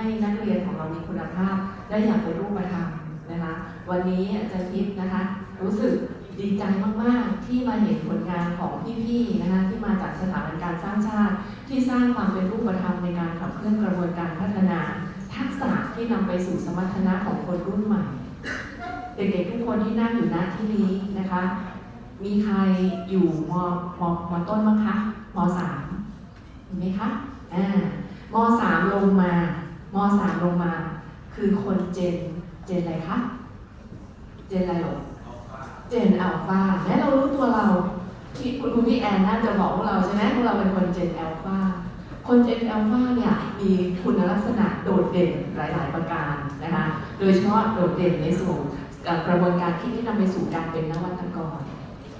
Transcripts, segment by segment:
ให้นักเรียนของเรามีคุณภาพได้อย่างเป็นรูปธรรมนะคะ วันนี้อาจารย์ทิพย์นะคะ รู้สึกดีใจมาก ๆ ที่มาเห็นผลงานของพี่ๆนะคะที่มาจากสถาบันการสร้างชาติ ที่สร้างความเป็นรูปธรรมในการขับเคลื่อนกระบวนการพัฒนา ทักษะที่นำไปสู่สมรรถนะของคนรุ่นใหม่ เด็กๆทุกคนที่นั่งอยู่ณที่นี้นะคะ มีใครอยู่มมมต้นบ้างคะมสามมีไหมคะอ่ามสามลงมา มสามลงมา คือคนเจนเจนอะไรคะ เจนอะไรหรอเจนอัลฟาแม้เรารู้ตัวเราที่คุณครูพี่แอนน่าจะบอกพวกเราใช่ไหมพวกเราเป็นคนเจนอัลฟาคนเจนอัลฟาเนี่ยมีคุณลักษณะโดดเด่นหลาย ๆ ประการนะคะโดยเฉพาะโดดเด่นในส่วนกระบวนการคิดที่นำไปสู่การเป็นนวัตกร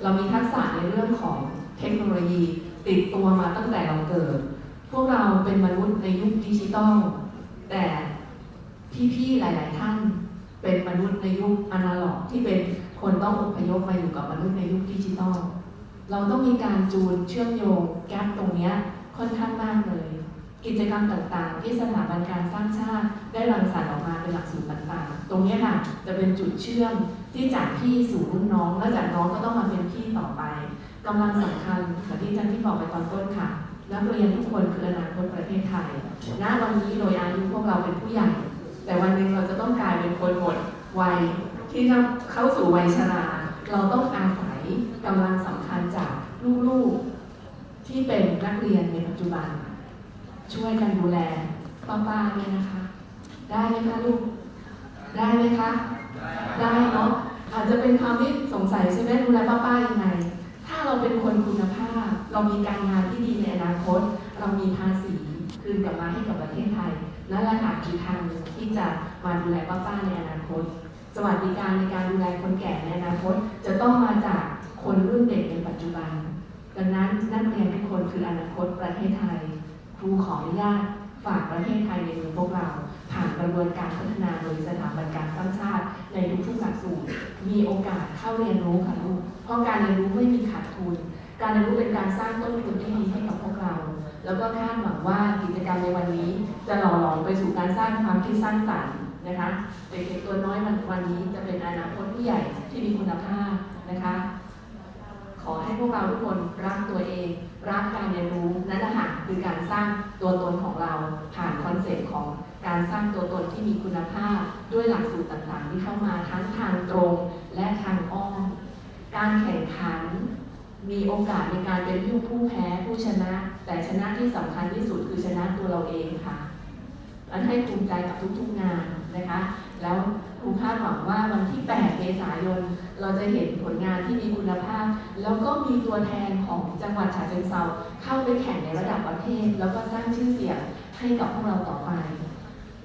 เรามีทักษะในเรื่องของเทคโนโลยีติดตัวมาตั้งแต่เราเกิด พวกเราเป็นมนุษย์ในยุคดิจิตอล แต่พี่ๆหลาย ๆ ท่านเป็นมนุษย์ในยุคอนาล็อก ที่เป็นคนต้องอพยพมาอยู่กับมนุษย์ในยุคดิจิตอลเราต้องมีการจูนเชื่อมโยงแกลบตรงนี้ค่อนข้างมากเลย กิจกรรมต่างๆ ที่สถาบันการสร้างชาติ ได้รังสรรค์ออกมาเป็นหลักสูตรต่างๆ ตรงนี้ค่ะจะเป็นจุดเชื่อมที่จากพี่สู่รุ่นน้อง แล้วจากน้องก็ต้องมาเป็นพี่ต่อไปกำลังสำคัญเหมือนที่อาจันที่บอกไปตอนต้นค่ะ นักเรียนทุกคนคืออนาคตประเทศไทยณวันนี้โดยอายุพวกเราเป็นผู้ใหญ่ แต่วันหนึ่งเราจะต้องกลายเป็นคนหมดวัยที่จะเข้าสู่วัยชรา เราต้องอาศัยกำลังสำคัญจากลูกๆ ที่เป็นนักเรียนในปัจจุบัน ช่วยกันดูแลป้าๆด้วยนะคะ ได้ไหมคะลูก ได้ไหมคะ ได้เนาะอาจจะเป็นความที่สงสัยใช่ไหมดูแลป้าๆยังไง เราเป็นคนคุณภาพ เรามีการงานที่ดีในอนาคต เรามีภาษีคืนกลับมาให้กับประเทศไทยนั่นแหละค่ะคือทางหนึ่งที่จะมาดูแลป้าๆในอนาคต สวัสดิการในการดูแลคนแก่ในอนาคต จะต้องมาจากคนรุ่นเด็กในปัจจุบัน ดังนั้นนักเรียนทุกคนคืออนาคตประเทศไทย ครูขออนุญาต ฝากประเทศไทยในมือพวกเรา ผ่านกระบวนการพัฒนาโดยสถาบันการสร้างชาติ ในทุกๆหลักสูตร มีโอกาสเข้าเรียนรู้ค่ะลูก เพราะการเรียนรู้ไม่มีขาดทุน การเรียนรู้เป็นการสร้างต้นทุนที่ดีให้กับพวกเรา แล้วก็คาดหวังว่ากิจกรรมในวันนี้ จะหล่อหลอมไปสู่การสร้างความคิดสร้างสรรค์นะคะ เด็กๆตัวน้อยวันวันนี้จะเป็นอนาคตผู้ใหญ่ที่มีคุณภาพนะคะ ขอให้พวกเราทุกคนรักตัวเอง รักการเรียนรู้นั่นแหละค่ะคือการสร้างตัวตนของเราผ่านคอนเซ็ปต์ของการสร้างตัวตนที่มีคุณภาพ ด้วยหลักสูตรต่างๆ ที่เข้ามาทั้งทางตรงและทางอ้อมการแข่งขันมีโอกาสในการเป็นผู้ผู้แพ้ผู้ชนะ แต่ชนะที่สำคัญที่สุดคือชนะตัวเราเองค่ะอันให้ภูมิใจกับทุกๆงานนะคะ แล้วครูคาดหวังว่าวันที่ 8 เมษายน เราจะเห็นผลงานที่มีคุณภาพ แล้วก็มีตัวแทนของจังหวัดฉะเชิงเทราเข้าไปแข่งในระดับประเทศ แล้วก็สร้างชื่อเสียงให้กับพวกเราต่อไป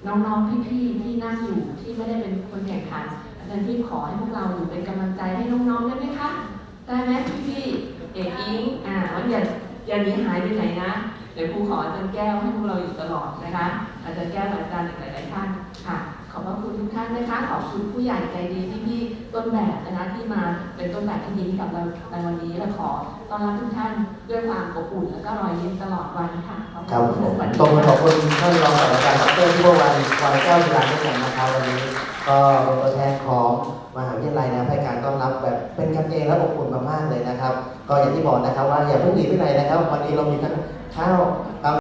น้องๆ พี่ๆ ที่นั่งอยู่ที่ไม่ได้เป็นคนแข่งขันอาจารย์ที่ขอให้พวกเราอยู่เป็นกำลังใจให้น้องๆ ได้ไหมคะ ได้ไหมพี่ๆ เอกอิงอ่าวันอย่าอย่าหนีหายไปไหนนะ เดี๋ยวครูขออาจารย์แก้วให้พวกเราอยู่ตลอดนะคะ อาจารย์แก้วอาจารย์อีกหลายๆท่านค่ะ อบพระคุณทุกท่านนะคะ ขอบคุณผู้ใหญ่ใจดีที่พี่ๆต้นแบบนะคะที่มาเป็นต้นแบบที่ดีให้กับเราในวันนี้และขอต้อนรับทุกท่านด้วยความอบอุ่นและก็รอยยิ้มตลอดวันค่ะขอบครับคุณผมสวัสดีตรงขอบคุณท่านรองศาสตราจารย์ดรที่ววันวันแก้วจิรันด้วยกันนะครับวันนี้ก็เป็นตัวแทนของมหาวิทยาลัยนะครับให้การต้อนรับแบบเป็นกันเองและอบอุ่นมากๆเลยนะครับ ก็อย่างที่บอกนะครับว่าอย่าเพิ่งหนีไปไหนนะครับ วันนี้เรามีทั้งข้าว